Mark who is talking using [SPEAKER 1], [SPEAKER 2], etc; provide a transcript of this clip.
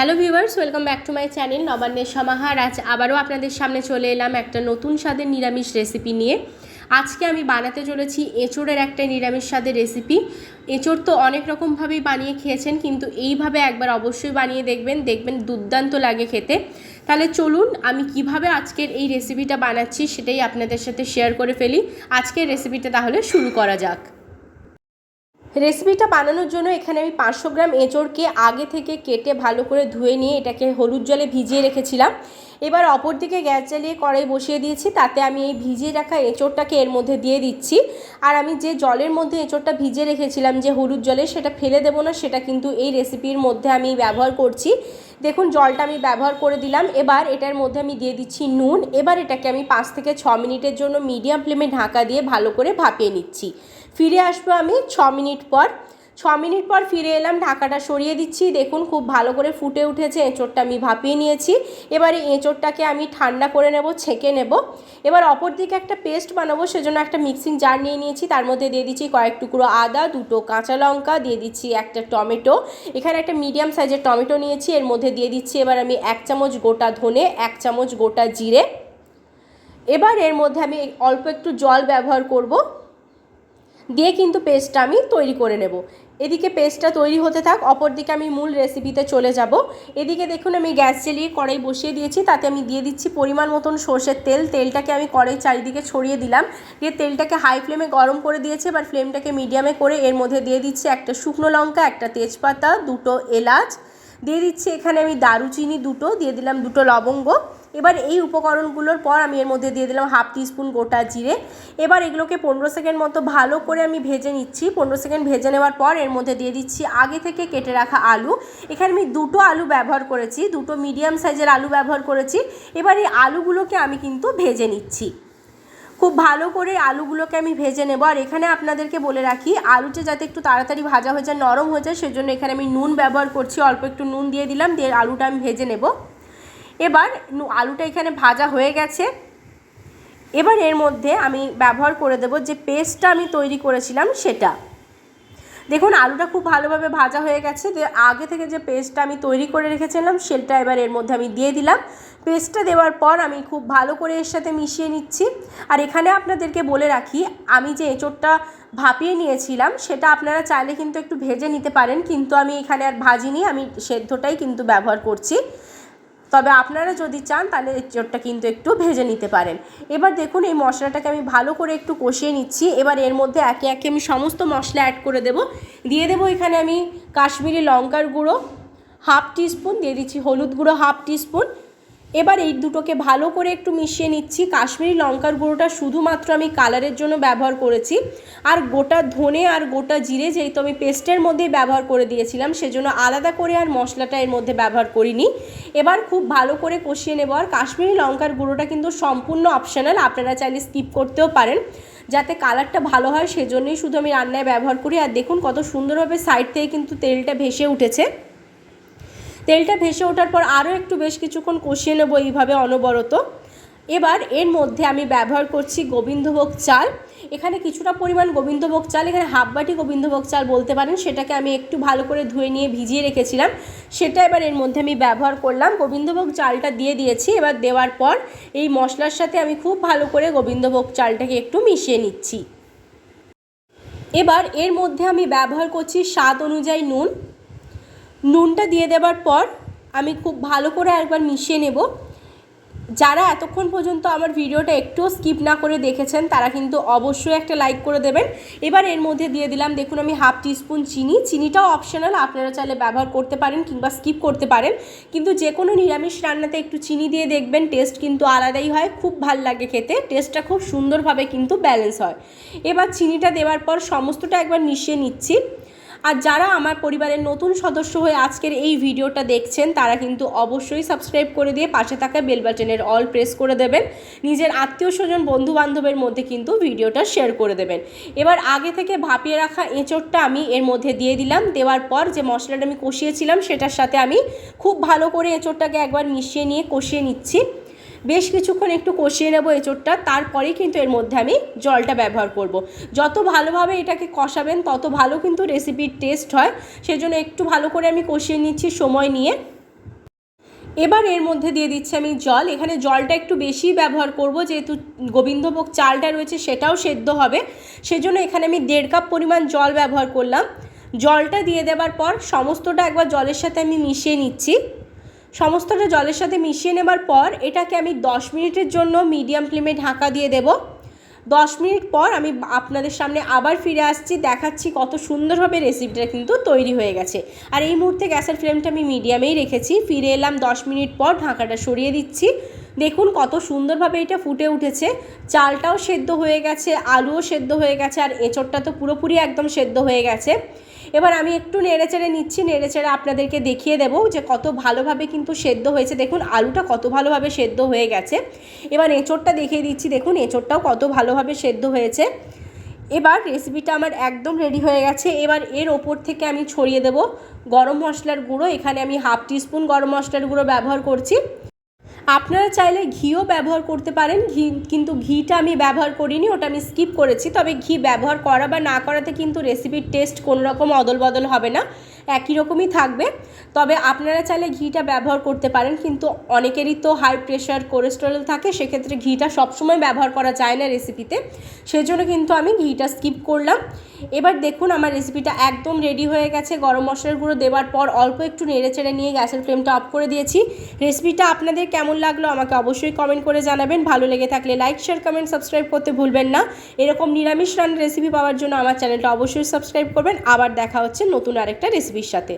[SPEAKER 1] Hello viewers, welcome back to my channel নবান্নের সমাহার। আজ আবারও আপনাদের সামনে চলে এলাম একটা নতুন স্বাদের নিরামিষ রেসিপি নিয়ে। আজকে আমি বানাতে চলেছি এঁচোড়ের একটা নিরামিষ স্বাদের রেসিপি। এঁচোড় তো অনেক রকমভাবেই বানিয়ে খেয়েছেন, কিন্তু এইভাবে একবার অবশ্যই বানিয়ে দেখবেন দেখবেন দুর্দান্ত লাগে খেতে। তাহলে চলুন, আমি কীভাবে আজকের এই রেসিপিটা বানাচ্ছি সেটাই আপনাদের সাথে শেয়ার করে ফেলি। আজকের রেসিপিটা তাহলে শুরু করা যাক। রেসিপিটা বানানোর জন্য এখানে আমি পাঁচশো গ্রাম এঁচড়কে আগে থেকে কেটে ভালো করে ধুয়ে নিয়ে এটাকে হলুদ জলে ভিজিয়ে রেখেছিলাম। এবার অপর দিকে গ্যাস জ্বালিয়ে কড়াই বসিয়ে দিয়েছি, তাতে আমি এই ভিজিয়ে রাখা এঁচড়টাকে এর মধ্যে দিয়ে দিচ্ছি। আর আমি যে জলের মধ্যে এঁচড়টা ভিজিয়ে রেখেছিলাম যে হলুদ জলে, সেটা ফেলে দেবো না, সেটা কিন্তু এই রেসিপির মধ্যে আমি ব্যবহার করছি। দেখুন, জলটা আমি ব্যবহার করে দিলাম। এবার এটার মধ্যে আমি দিয়ে দিচ্ছি নুন। এবার এটাকে আমি পাঁচ থেকে ছ মিনিটের জন্য মিডিয়াম ফ্লেমে ঢাকা দিয়ে ভালো করে ভাপিয়ে নিচ্ছি। ফিরে আসব আমি ছ মিনিট পর। ছ মিনিট পর ফিরে এলাম, ঢাকাটা সরিয়ে দিচ্ছি। দেখুন, খুব ভালো করে ফুটে উঠেছে, এঁচোড়টা আমি ভাপিয়ে নিয়েছি। এবারে এঁচোড়টাকে আমি ঠান্ডা করে নেব, ছেঁকে নেব। এবার অপর দিকে একটা পেস্ট বানাবো, সেজন্য একটা মিক্সিং জার নিয়ে নিয়েছি। তার মধ্যে দিয়ে দিচ্ছি কয়েক টুকরো আদা, দুটো কাঁচা লঙ্কা, দিয়ে দিচ্ছি একটা টমেটো। এখানে একটা মিডিয়াম সাইজের টমেটো নিয়েছি, এর মধ্যে দিয়ে দিচ্ছি এবার আমি এক চামচ গোটা ধনে, এক চামচ গোটা জিরে। এবার এর মধ্যে আমি অল্প একটু জল ব্যবহার করব। দিয়ে কিন্তু পেস্টটা আমি তৈরি করে নেব। এদিকে পেস্টটা তৈরি হতে থাক অপর দিকে আমি মূল রেসিপিতে চলে যাব। এদিকে দেখুন, আমি গ্যাস জ্বালিয়ে কড়াই বসিয়ে দিয়েছি, তাতে আমি দিয়ে দিচ্ছি পরিমাণ মতন সর্ষের তেল। তেলটাকে আমি কড়াই চারিদিকে ছড়িয়ে দিলাম, দিয়ে তেলটাকে হাই ফ্লেমে গরম করে দিয়েছি, এবার ফ্লেমটাকে মিডিয়ামে করে এর মধ্যে দিয়ে দিচ্ছি একটা শুকনো লঙ্কা, একটা তেজপাতা, দুটো এলাচ। দিয়ে দিচ্ছি এখানে আমি দারুচিনি দুটো, দিয়ে দিলাম দুটো লবঙ্গ। এবার এই উপকরণগুলোর পর আমি এর মধ্যে দিয়ে দিলাম হাফ টিস্পুন গোটা জিরে। এবার এগুলোকে পনেরো সেকেন্ড মতো ভালো করে আমি ভেজে নিচ্ছি। পনেরো সেকেন্ড ভেজে নেওয়ার পর এর মধ্যে দিয়ে দিচ্ছি আগে থেকে কেটে রাখা আলু। এখানে আমি দুটো আলু ব্যবহার করেছি, দুটো মিডিয়াম সাইজের আলু ব্যবহার করেছি। এবার এই আলুগুলোকে আমি কিন্তু ভেজে নিচ্ছি। খুব ভালো করে আলুগুলোকে আমি ভেজে নেব। আর এখানে আপনাদেরকে বলে রাখি, আলুটা যাতে একটু তাড়াতাড়ি ভাজা হয়ে যায়, নরম হয়ে যায়, সেজন্য এখানে আমি নুন ব্যবহার করছি। অল্প একটু নুন দিয়ে দিলাম, দিয়ে আলুটা আমি ভেজে নেব। এবার আলুটা এখানে ভাজা হয়ে গেছে। এবার এর মধ্যে আমি ব্যবহার করে দেব যে পেস্টটা আমি তৈরি করেছিলাম সেটা। দেখুন, আলুটা খুব ভালোভাবে ভাজা হয়ে গেছে। আগে থেকে যে পেস্টটা আমি তৈরি করে রেখেছিলাম সেটা এবার এর মধ্যে আমি দিয়ে দিলাম। পেস্টটা দেওয়ার পর আমি খুব ভালো করে এর সাথে মিশিয়ে নিচ্ছি। আর এখানে আপনাদেরকে বলে রাখি, আমি যে এঁচোড়টা ভাপিয়ে নিয়েছিলাম সেটা আপনারা চাইলে কিন্তু একটু ভেজে নিতে পারেন। কিন্তু আমি এখানে আর ভাজিনি, আমি সেদ্ধটাই কিন্তু ব্যবহার করছি। তবে আপনারা যদি চান, তাহলে এঁচোড়টা কিন্তু একটু ভেজে নিতে পারেন। এবার দেখুন, এই মশলাটাকে আমি ভালো করে একটু কষিয়ে নিচ্ছি। এবার এর মধ্যে একে একে আমি সমস্ত মশলা অ্যাড করে দেব। দিয়ে দেবো এখানে আমি কাশ্মীরি লঙ্কার গুঁড়ো হাফ টিস্পুন দিয়ে দিচ্ছি হলুদ গুঁড়ো হাফ টিস্পুন এবার এই দুটোকে ভালো করে একটু মিশিয়ে নিচ্ছি। কাশ্মীরি লঙ্কার গুঁড়োটা শুধুমাত্র আমি কালারের জন্য ব্যবহার করেছি। আর গোটা ধনে আর গোটা জিরে যেহেতু আমি পেস্টের মধ্যেই ব্যবহার করে দিয়েছিলাম, সেজন্য আলাদা করে আর মশলাটা এর মধ্যে ব্যবহার করিনি। এবার খুব ভালো করে কষিয়ে নেব। আর কাশ্মীরি লঙ্কার গুঁড়োটা কিন্তু সম্পূর্ণ অপশনাল, আপনারা চাইলে স্কিপ করতেও পারেন। যাতে কালারটা ভালো হয়, সেজন্যই শুধু আমি রান্নায় ব্যবহার করি। আর দেখুন কত সুন্দরভাবে সাইড থেকে কিন্তু তেলটা ভেসে উঠেছে। তেলটা ভেসে ওঠার পর আরও একটু বেশ কিছুক্ষণ কষিয়ে নেব এইভাবে অনবরত। এবার এর মধ্যে আমি ব্যবহার করছি গোবিন্দভোগ চাল। এখানে কিছুটা পরিমাণ গোবিন্দভোগ চাল, এখানে হাফ বাটি গোবিন্দভোগ চাল বলতে পারেন, সেটাকে আমি একটু ভালো করে ধুয়ে নিয়ে ভিজিয়ে রেখেছিলাম। সেটা এবার এর মধ্যে আমি ব্যবহার করলাম। গোবিন্দভোগ চালটা দিয়ে দিয়েছি। এবার দেওয়ার পর এই মশলার সাথে আমি খুব ভালো করে গোবিন্দভোগ চালটাকে একটু মিশিয়ে নিচ্ছি। এবার এর মধ্যে আমি ব্যবহার করছি স্বাদ অনুযায়ী নুন। নুনটা দিয়ে দেওয়ার পর আমি খুব ভালো করে একবার মিশিয়ে নেব। যারা এতক্ষণ পর্যন্ত আমার ভিডিওটা একটুও স্কিপ না করে দেখেছেন, তারা কিন্তু অবশ্যই একটা লাইক করে দেবেন। এবার এর মধ্যে দিয়ে দিলাম, দেখুন আমি হাফ টিস্পুন চিনি। চিনিটাও অপশনাল আপনারা চাইলে ব্যবহার করতে পারেন কিংবা স্কিপ করতে পারেন। কিন্তু যে কোনো নিরামিষ রান্নাতে একটু চিনি দিয়ে দেখবেন টেস্ট কিন্তু আলাদাই হয়, খুব ভালো লাগে খেতে টেস্টটা খুব সুন্দরভাবে কিন্তু ব্যালেন্স হয়। এবার চিনিটা দেওয়ার পর সমস্তটা একবার মিশিয়ে নিচ্ছি। আর যারা আমার পরিবারের নতুন সদস্য হয়ে আজকের এই ভিডিওটা দেখছেন, তারা কিন্তু অবশ্যই সাবস্ক্রাইব করে দিয়ে পাশে থাকা বেল বাটনের অল প্রেস করে দেবেন। নিজের আত্মীয় স্বজন বন্ধু বান্ধবের মধ্যে কিন্তু ভিডিওটা শেয়ার করে দেবেন। এবার আগে থেকে ভাপিয়ে রাখা এঁচোড়টা আমি এর মধ্যে দিয়ে দিলাম। দেওয়ার পর যে মশলাটা আমি কষিয়েছিলাম, সেটার সাথে আমি খুব ভালো করে এঁচোড়টাকে একবার মিশিয়ে নিয়ে কষিয়ে নিচ্ছি। বেশ কিছুক্ষণ একটু কষিয়ে নেব এঁচোড়টা, তারপরেই কিন্তু এর মধ্যে আমি জলটা ব্যবহার করব। যত ভালোভাবে এটাকে কষাবেন, তত ভালো কিন্তু রেসিপির টেস্ট হয়। সেজন্য একটু ভালো করে আমি কষিয়ে নিচ্ছি সময় নিয়ে। এবার এর মধ্যে দিয়ে দিচ্ছি আমি জল। এখানে জলটা একটু বেশি ব্যবহার করব, যেহেতু গোবিন্দভোগ চালটা রয়েছে সেটাও সেদ্ধ হবে। সেজন্য এখানে আমি দেড় কাপ পরিমাণ জল ব্যবহার করলাম। জলটা দিয়ে দেওয়ার পর সমস্তটা একবার জলের সাথে আমি মিশিয়ে নিচ্ছি। সমস্তটা জলের সাথে মিশিয়ে নেবার পর এটাকে আমি দশ মিনিটের জন্য মিডিয়াম ফ্লেমে ঢাকা দিয়ে দেব। দশ মিনিট পর আমি আপনাদের সামনে আবার ফিরে আসছি, দেখাচ্ছি কত সুন্দরভাবে রেসিপিটা কিন্তু তৈরি হয়ে গেছে। আর এই মুহূর্তে গ্যাসের ফ্লেমটা আমি মিডিয়ামেই রেখেছি, ফিরে এলাম দশ মিনিট পর ঢাকাটা সরিয়ে দিচ্ছি। দেখুন কত সুন্দরভাবে এটা ফুটে উঠেছে। চালটাও সেদ্ধ হয়ে গেছে, আলুও সেদ্ধ হয়ে গেছে, আর এঁচড়টা তো পুরোপুরি একদম সেদ্ধ হয়ে গেছে। এবার আমি একটু নেড়েচেড়ে নিচ্ছি, নেড়েচেড়ে আপনাদেরকে দেখিয়ে দেবো যে কত ভালোভাবে কিন্তু সেদ্ধ হয়েছে। দেখুন, আলুটা কত ভালোভাবে সেদ্ধ হয়ে গেছে। এবার এঁচড়টা দেখিয়ে দিচ্ছি, দেখুন এঁচড়টাও কত ভালোভাবে সেদ্ধ হয়েছে। এবার রেসিপিটা আমার একদম রেডি হয়ে গেছে। এবার এর ওপর থেকে আমি ছড়িয়ে দেব গরম মশলার গুঁড়ো। এখানে আমি হাফ টিস্পুন গরম মশলার গুঁড়ো ব্যবহার করছি। আপনারা চাইলে ঘিও ব্যবহার করতে পারেন। ঘি, কিন্তু ঘিটা আমি ব্যবহার করিনি, ওটা আমি স্কিপ করেছি। তবে ঘি ব্যবহার করা বা না করাতে কিন্তু রেসিপির টেস্ট কোনো রকম অদল বদল হবে না। একই রকমই থাকবে। তবে আপনারা চাইলে ঘিটা ব্যবহার করতে পারেন, কিন্তু অনেকেরই তো হাই প্রেশার কোলেস্টেরল থাকে, সেক্ষেত্রে ঘিটা সবসময় ব্যবহার করা যায় না রেসিপিতে সেজন্য কিন্তু আমি ঘিটা স্কিপ করলাম। এবার দেখুন আমার রেসিপিটা একদম রেডি হয়ে গেছে। গরম মশলার গুঁড়ো দেওয়ার পর অল্প একটু নেড়ে চেড়ে নিয়ে গ্যাসের ফ্লেমটা অফ করে দিয়েছি। রেসিপিটা আপনাদের কেমন লাগল আমাকে অবশ্যই কমেন্ট করে জানাবেন। ভালো লেগে থাকলে লাইক শেয়ার কমেন্ট সাবস্ক্রাইব করতে ভুলবেন না। এরকম নিরামিষ রান্নার রেসিপি পাওয়ার জন্য আমার চ্যানেলটা অবশ্যই সাবস্ক্রাইব করবেন। আবার দেখা হচ্ছে নতুন আরেকটা রেসিপির সাথে।